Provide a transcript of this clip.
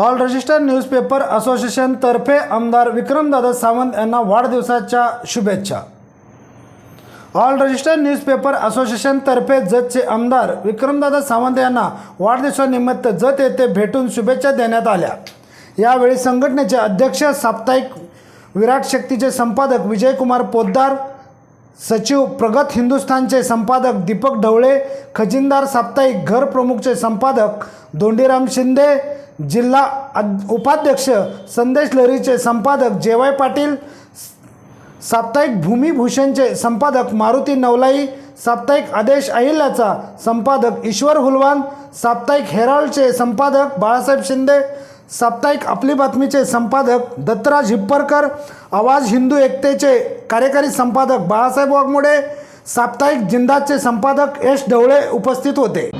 All register newspaper असोसिएशनतर्फे आमदार विक्रमदादा सावंत यांना वाढदिवसाच्या शुभेच्छा. ऑल रजिस्टर न्यूजपेपर असोसिएशनतर्फे जतचे आमदार विक्रमदादा सावंत यांना वाढदिवसानिमित्त जत येथे भेटून शुभेच्छा देण्यात आल्या. यावेळी संघटनेचे अध्यक्ष साप्ताहिक विराट शक्तीचे संपादक विजयकुमार पोद्दार सचिव प्रगत हिंदुस्थानचे संपादक दीपक ढवळे खजिनदार साप्ताहिक घर प्रमुखचे संपादक धोंडीराम शिंदे जिल्हा उपाध्यक्ष संदेश लहरीचे संपादक जेवाय पाटील साप्ताहिक भूमिभूषणचे संपादक मारुती नवलाई साप्ताहिक आदेश अहिल्याचा संपादक ईश्वर हुलवान साप्ताहिक हेराल्डचे संपादक बाळासाहेब शिंदे साप्ताहिक आपली बातमीचे संपादक दत्तराज हिप्परकर आवाज हिंदू एकतेचे कार्यकारी संपादक बाळासाहेब वाघमोडे साप्ताहिक जिंदाचे संपादक यश ढवळे उपस्थित होते.